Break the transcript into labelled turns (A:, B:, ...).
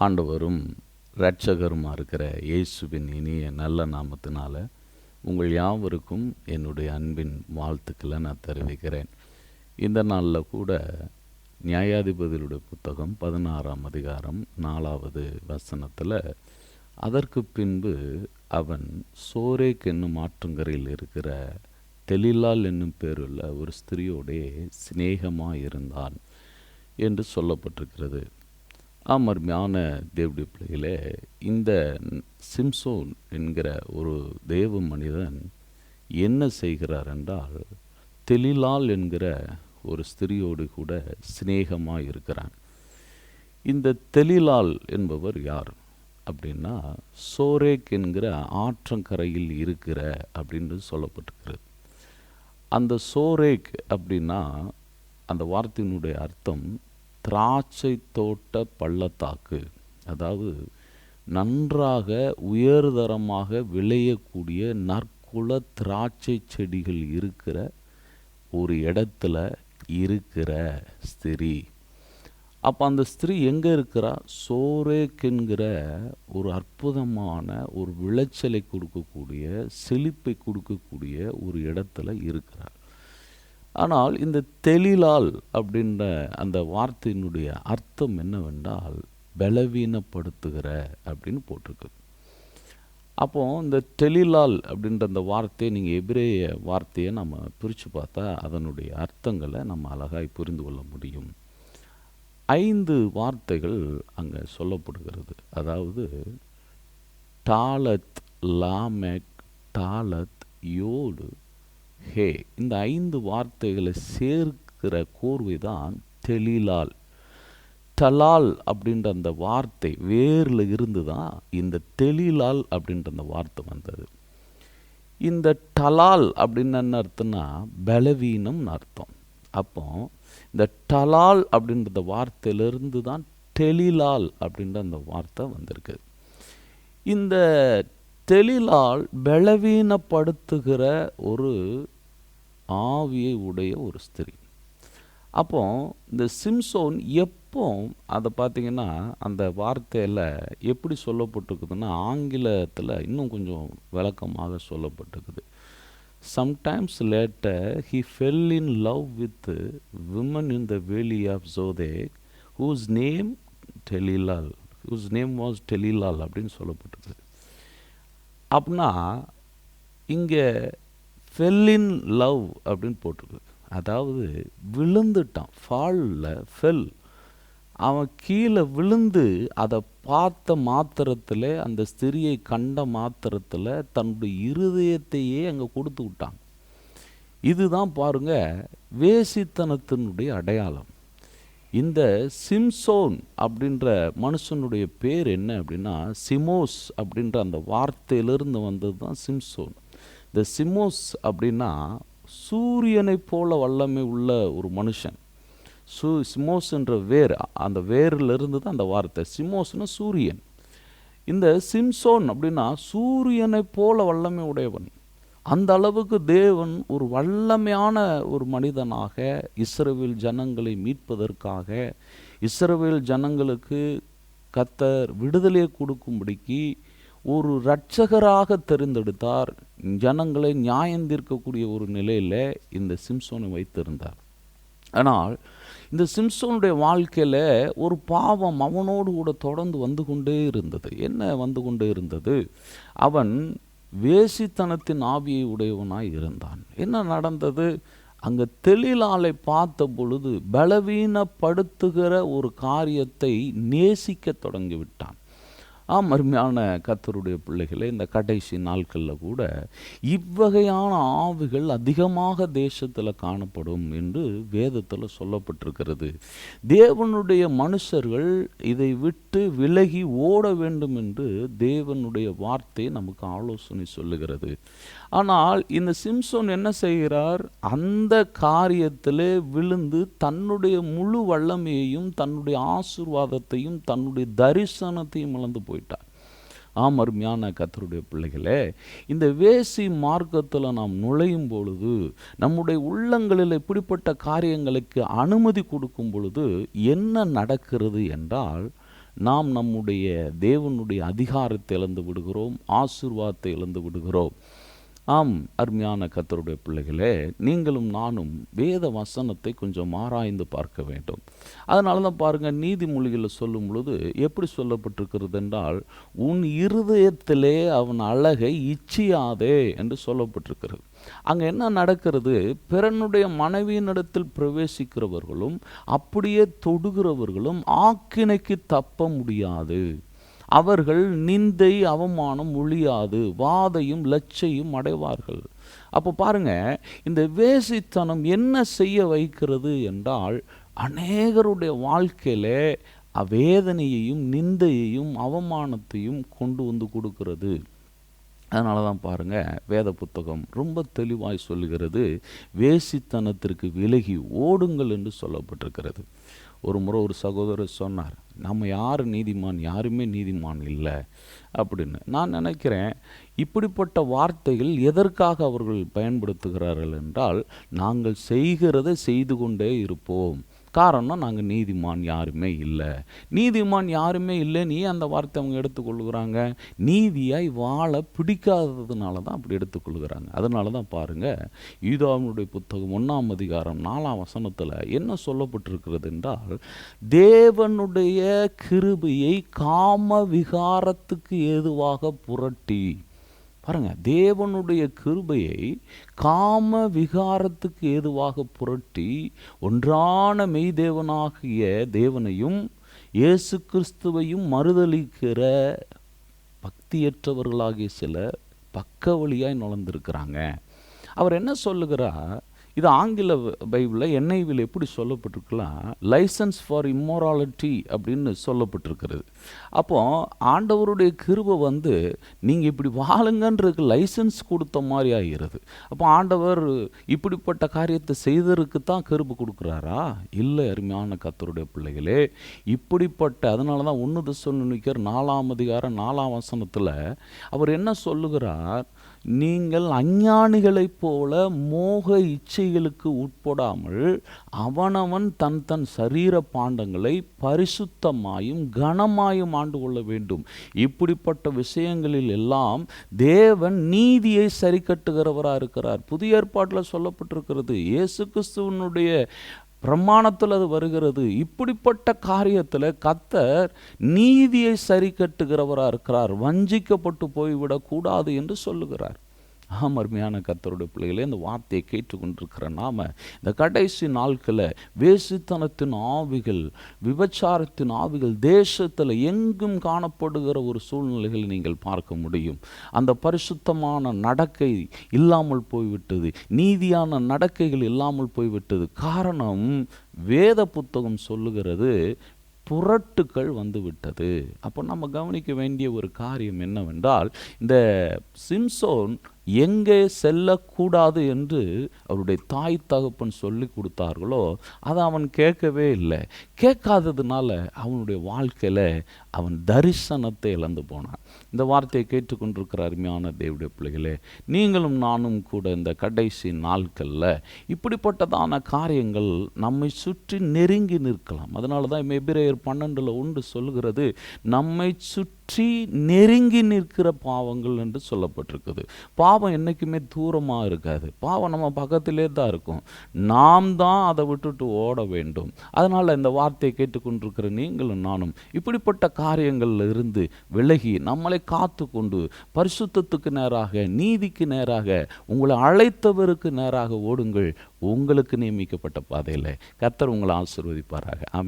A: ஆண்டவரும் இரட்சகருமா இருக்கிற இயேசுவின் இனிய நல்ல நாமத்தினால உங்கள் யாவருக்கும் என்னுடைய அன்பின் வாழ்த்துக்களை நான் தெரிவிக்கிறேன். இந்த நாளில் கூட நியாயாதிபதியுடைய புத்தகம் பதினாறாம் அதிகாரம் நாலாவது வசனத்தில் அதற்கு பின்பு அவன் சோரேக் என்னும் ஆற்றங்கரையில் இருக்கிற தெலிலால் என்னும் பேருள்ள ஒரு ஸ்திரியோடே சிநேகமாக இருந்தான் என்று சொல்லப்பட்டிருக்கிறது. அருமையான தேவடைய பிள்ளைகளே இந்த சிம்சோன் என்கிற ஒரு தேவ மனிதன் என்ன செய்கிறார் என்றால் தெலிலால் என்கிற ஒரு ஸ்திரியோடு கூட சிநேகமாக இருக்கிறான். இந்த தெலிலால் என்பவர் யார் அப்படின்னா சோரேக் என்கிற ஆற்றங்கரையில் இருக்கிற அப்படின்னு சொல்லப்பட்டிருக்கிறது. அந்த சோரேக் அப்படின்னா அந்த வார்த்தையினுடைய அர்த்தம் திராட்சை தோட்ட பள்ளத்தாக்கு அதாவது நன்றாக உயர்தரமாக விளையக்கூடிய நற்குல திராட்சை செடிகள் இருக்கிற ஒரு இடத்துல இருக்கிற ஸ்திரீ. அப்போ அந்த ஸ்திரீ எங்கே இருக்கிறா? சோரேக்கென்கிற ஒரு அற்புதமான ஒரு விளைச்சலை கொடுக்கக்கூடிய செழிப்பை கொடுக்கக்கூடிய ஒரு இடத்துல இருக்கிறார் ஆனால் இந்த தெளிலால் அப்படின்ற அந்த வார்த்தையினுடைய அர்த்தம் என்னவென்றால் பலவீனப்படுத்துகிற அப்படின்னு போட்டிருக்கு. அப்போது இந்த டெலிலால் அப்படின்ற அந்த வார்த்தையை நீங்கள் எபிரேய வார்த்தையை நம்ம பிரித்து பார்த்தா அதனுடைய அர்த்தங்களை நம்ம அழகாய் புரிந்து கொள்ள முடியும். ஐந்து வார்த்தைகள் அங்கே சொல்லப்படுகிறது. அதாவது டாலத் லாமெக் டாலத் யோடு ஹே இந்த ஐந்து வார்த்தைகளை சேர்க்கிற கோர்வை தான் தெளிலால். டலால் அப்படின்ற அந்த வார்த்தை வேரில் இருந்து தான் இந்த தெளிலால் அப்படின்ற அந்த வார்த்தை வந்தது. இந்த டலால் அப்படின்னு என்ன அர்த்தம்னா பலவீனம்னு அர்த்தம். அப்போ இந்த டலால் அப்படின்ற வார்த்தையிலிருந்து தான் டெலிலால் அப்படின்ற அந்த வார்த்தை வந்திருக்கு. இந்த தெளிலால் பலவீனப்படுத்துகிற ஒரு ஆவியை உடைய ஒரு ஸ்திரீ. அப்போ இந்த சிம்சோன் எப்போ அதை பார்த்தீங்கன்னா அந்த வார்த்தையில் எப்படி சொல்லப்பட்டிருக்குதுன்னா ஆங்கிலத்தில் இன்னும் கொஞ்சம் விளக்கமாக சொல்லப்பட்டிருக்குது. Sometimes later he fell in love with women in the valley of Sorek whose name Delilah whose name was Delilah அப்படின்னு சொல்லப்பட்டிருக்குது. அப்படின்னா இங்கே ஃபெல்லின் லவ் அப்படின்னு போட்டிருக்கு. அதாவது விழுந்துட்டான். ஃபாலில் ஃபெல் அவன் கீழே விழுந்து அதை பார்த்த மாத்திரத்தில் அந்த ஸ்திரியை கண்ட மாத்திரத்தில் தன்னுடைய இருதயத்தையே அங்கே கொடுத்து விட்டான். இதுதான் பாருங்க வேசித்தனத்தினுடைய அடையாளம். இந்த சிம்சோன் அப்படின்ற மனுஷனுடைய பேர் என்ன அப்படின்னா சிமோஸ் அப்படின்ற அந்த வார்த்தையிலிருந்து வந்தது தான் சிம்சோன். இந்த சிமோஸ் அப்படின்னா சூரியனை போல வல்லமை உள்ள ஒரு மனுஷன். சூ சிமோஸ் என்ற வேர் அந்த வேரிலிருந்து தான் அந்த வார்த்தை. சிமோஸ்னு சூரியன். இந்த சிம்சோன் அப்படின்னா சூரியனை போல வல்லமை உடையவன். அந்த அளவுக்கு தேவன் ஒரு வல்லமையான ஒரு மனிதனாக இஸ்ரவேல் ஜனங்களை மீட்பதற்காக இஸ்ரவேல் ஜனங்களுக்கு கத்தர் விடுதலையை கொடுக்கும்படிக்கு ஒரு இரட்சகராக தெரிந்தெடுத்தார். ஜனங்களை நியாயந்திருக்கக்கூடிய ஒரு நிலையில் இந்த சிம்சோனை வைத்திருந்தார். ஆனால் இந்த சிம்சோனுடைய வாழ்க்கையில் ஒரு பாவம் அவனோடு கூட தொடர்ந்து வந்து கொண்டே இருந்தது. என்ன வந்து கொண்டே இருந்தது? அவன் வேசித்தனத்தின் ஆவியை உடையவனாய் இருந்தான். என்ன நடந்தது? அங்கே தெளிலாலை பார்த்த பொழுது பலவீனப்படுத்துகிற ஒரு காரியத்தை நேசிக்க தொடங்கிவிட்டான். ஆம் அருமையான கத்தருடைய பிள்ளைகளே இந்த கடைசி நாட்களில் கூட இவ்வகையான ஆவிகள் அதிகமாக தேசத்தில் காணப்படும் என்று வேதத்தில் சொல்லப்பட்டிருக்கிறது. தேவனுடைய மனுஷர்கள் இதை விட்டு விலகி ஓட வேண்டும் என்று தேவனுடைய வார்த்தை நமக்கு ஆலோசனை சொல்லுகிறது. ஆனால் இந்த சிம்சோன் என்ன செய்கிறார்? அந்த காரியத்தில் விழுந்து தன்னுடைய முழு வல்லமையையும் தன்னுடைய ஆசிர்வாதத்தையும் தன்னுடைய தரிசனத்தையும் இழந்து போயிட்டார். ஆம் அருமையான கத்தருடைய பிள்ளைகளே இந்த வேசி மார்க்கத்தில் நாம் நுழையும் பொழுது நம்முடைய உள்ளங்களில் இப்படிப்பட்ட காரியங்களுக்கு அனுமதி கொடுக்கும் பொழுது என்ன நடக்கிறது என்றால் நாம் நம்முடைய தேவனுடைய அதிகாரத்தை இழந்து விடுகிறோம் ஆசிர்வாதத்தை இழந்து விடுகிறோம். ஆம் அருமையான கத்தருடைய பிள்ளைகளே நீங்களும் நானும் வேத வசனத்தை கொஞ்சம் ஆராய்ந்து பார்க்க வேண்டும். அதனால தான் பாருங்கள் நீதிமொழிகளை சொல்லும் பொழுது எப்படி சொல்லப்பட்டிருக்கிறது என்றால் உன் இருதயத்திலே அவன் அழகை இச்சியாதே என்று சொல்லப்பட்டிருக்கிறது. அங்கே என்ன நடக்கிறது? பிறனுடைய மனைவியினிடத்தில் பிரவேசிக்கிறவர்களும் அப்படியே தொடுகிறவர்களும் ஆக்கினைக்கு தப்ப முடியாது. அவர்கள் நிந்தை அவமானம் ஒழியாது. வாதையும் லச்சையும் அடைவார்கள். அப்போ பாருங்க இந்த வேசித்தனம் என்ன செய்ய வைக்கிறது என்றால் அநேகருடைய வாழ்க்கையில் அவேதனையையும் நிந்தையையும் அவமானத்தையும் கொண்டு வந்து கொடுக்கிறது. அதனால தான் பாருங்கள் வேத புத்தகம் ரொம்ப தெளிவாய் சொல்லுகிறது வேசித்தனத்திற்கு விலகி ஓடுங்கள் என்று சொல்லப்பட்டிருக்கிறது. ஒரு முறை ஒரு சகோதரர் சொன்னார் நம்ம யார் நீதிமான்? யாருமே நீதிமான் இல்லை. அப்படின்னு. நான் நினைக்கிறேன் இப்படிப்பட்ட வார்த்தைகள் எதற்காக அவர்கள் பயன்படுத்துகிறார்கள் என்றால் நாங்கள் செய்கிறதை செய்து கொண்டே இருப்போம். காரணம் நாங்கள் நீதிமான் யாருமே இல்லை. நீதிமான் யாருமே இல்லை நீ அந்த வார்த்தை அவங்க எடுத்துக்கொள்கிறாங்க நீதியாய் வாழ பிடிக்காததுனால தான் அப்படி எடுத்துக்கொள்கிறாங்க அதனால தான் பாருங்கள் ஈதாவினுடைய புத்தகம் ஒன்றாம் அதிகாரம் நாலாம் வசனத்தில் என்ன சொல்லப்பட்டிருக்கிறது என்றால் தேவனுடைய கிருபையை காம விகாரத்துக்கு ஏதுவாக புரட்டி பாருங்க தேவனுடைய கிருபையை காம விகாரத்துக்கு ஏதுவாக புரட்டி ஒன்றான மெய்தேவனாகிய தேவனையும் இயேசு கிறிஸ்துவையும் மறுதளிக்கிற பக்தியற்றவர்களாகிய சில பக்க வழியாய் நுழைந்திருக்கிறாங்க. அவர் என்ன சொல்லுகிறார்? இது ஆங்கில பைபிளில் என்ஐவில் எப்படி சொல்லப்பட்டிருக்கலாம் லைசன்ஸ் ஃபார் இம்மோராலிட்டி அப்படின்னு சொல்லப்பட்டிருக்கிறது. அப்போ ஆண்டவருடைய கிருபை வந்து நீங்கள் இப்படி வாழுங்கன்றதுக்கு லைசன்ஸ் கொடுத்த மாதிரி ஆகிறது. அப்போ ஆண்டவர் இப்படிப்பட்ட காரியத்தை செய்ததற்கு தான் கிருபை கொடுக்குறாரா? இல்லை அருமையான கத்தருடைய பிள்ளைகளே. இப்படிப்பட்ட அதனால தான் ஒன்று சொல்லு நிற்கிற நாலாம் அதிகாரம் நாலாம் வசனத்தில் அவர் என்ன சொல்லுகிறார்? நீங்கள் அஞ்ஞானிகளைப் போல மோக இச்சைகளுக்கு உட்படாமல் அவனவன் தன் தன் சரீர பாண்டங்களை பரிசுத்தமாயும் கனமாயும் ஆண்டு கொள்ள வேண்டும். இப்படிப்பட்ட விஷயங்களில் எல்லாம் தேவன் நீதியை சரி கட்டுகிறவராக இருக்கிறார். புதிய ஏற்பாட்டில் சொல்லப்பட்டிருக்கிறது. இயேசு கிறிஸ்துவனுடைய பிரமாணத்தில் அது வருகிறது. இப்படிப்பட்ட காரியத்தில் கத்தர் நீதியை சரி கட்டுகிறவராக இருக்கிறார். வஞ்சிக்கப்பட்டு போய்விடக்கூடாது என்று சொல்லுகிறார். ஆம் அருமையான கத்தருடைய பிள்ளைகளே இந்த வார்த்தையை கேட்டுக்கொண்டிருக்கிற நாம இந்த கடைசி நாட்களில் வேசித்தனத்தின் ஆவிகள் விபச்சாரத்தின் ஆவிகள் தேசத்தில் எங்கும் காணப்படுகிற ஒரு சூழ்நிலைகளை நீங்கள் பார்க்க முடியும். அந்த பரிசுத்தமான நடக்கை இல்லாமல் போய்விட்டது நீதியான நடக்கைகள் இல்லாமல் போய்விட்டது. காரணம் வேத புத்தகம் சொல்லுகிறது புரட்டுக்கள் வந்துவிட்டது. அப்போ நம்ம கவனிக்க வேண்டிய ஒரு காரியம் என்னவென்றால் இந்த சிம்சோன் எங்கே செல்லக்கூடாது என்று அவருடைய தாய் தகப்பன் சொல்லி கொடுத்தார்களோ அதை அவன் கேட்கவே இல்லை. கேட்காததுனால அவனுடைய வாழ்க்கையில் அவன் தரிசனத்தை இழந்து போனான். இந்த வார்த்தையை கேட்டுக்கொண்டிருக்கிற அருமையான தேவடைய பிள்ளைகளே நீங்களும் நானும் கூட இந்த கடைசி நாட்களில் இப்படிப்பட்டதான காரியங்கள் நம்மை சுற்றி நெருங்கி நிற்கலாம். அதனால தான் எபிரேயர் பன்னெண்டில் ஒன்று சொல்கிறது நம்மை சுற்றி நெருங்கி நிற்கிற பாவங்கள் என்று சொல்லப்பட்டிருக்குது. பாவம் என்றைக்குமே தூரமாக இருக்காது. பாவம் நம்ம பக்கத்திலே தான் இருக்கும். நாம் தான் அதை விட்டுட்டு ஓட வேண்டும். அதனால் இந்த வார்த்தையை கேட்டுக்கொண்டிருக்கிற நீங்களும் நானும் இப்படிப்பட்ட காரியங்களில் இருந்து விலகி நம்மளை காத்து கொண்டு பரிசுத்தத்துக்கு நேராக நீதிக்கு நேராக உங்களை அழைத்தவருக்கு நேராக ஓடுங்கள். உங்களுக்கு நியமிக்கப்பட்ட பாதையில் கத்தர் உங்களை ஆசிர்வதிப்பாராக. ஆமே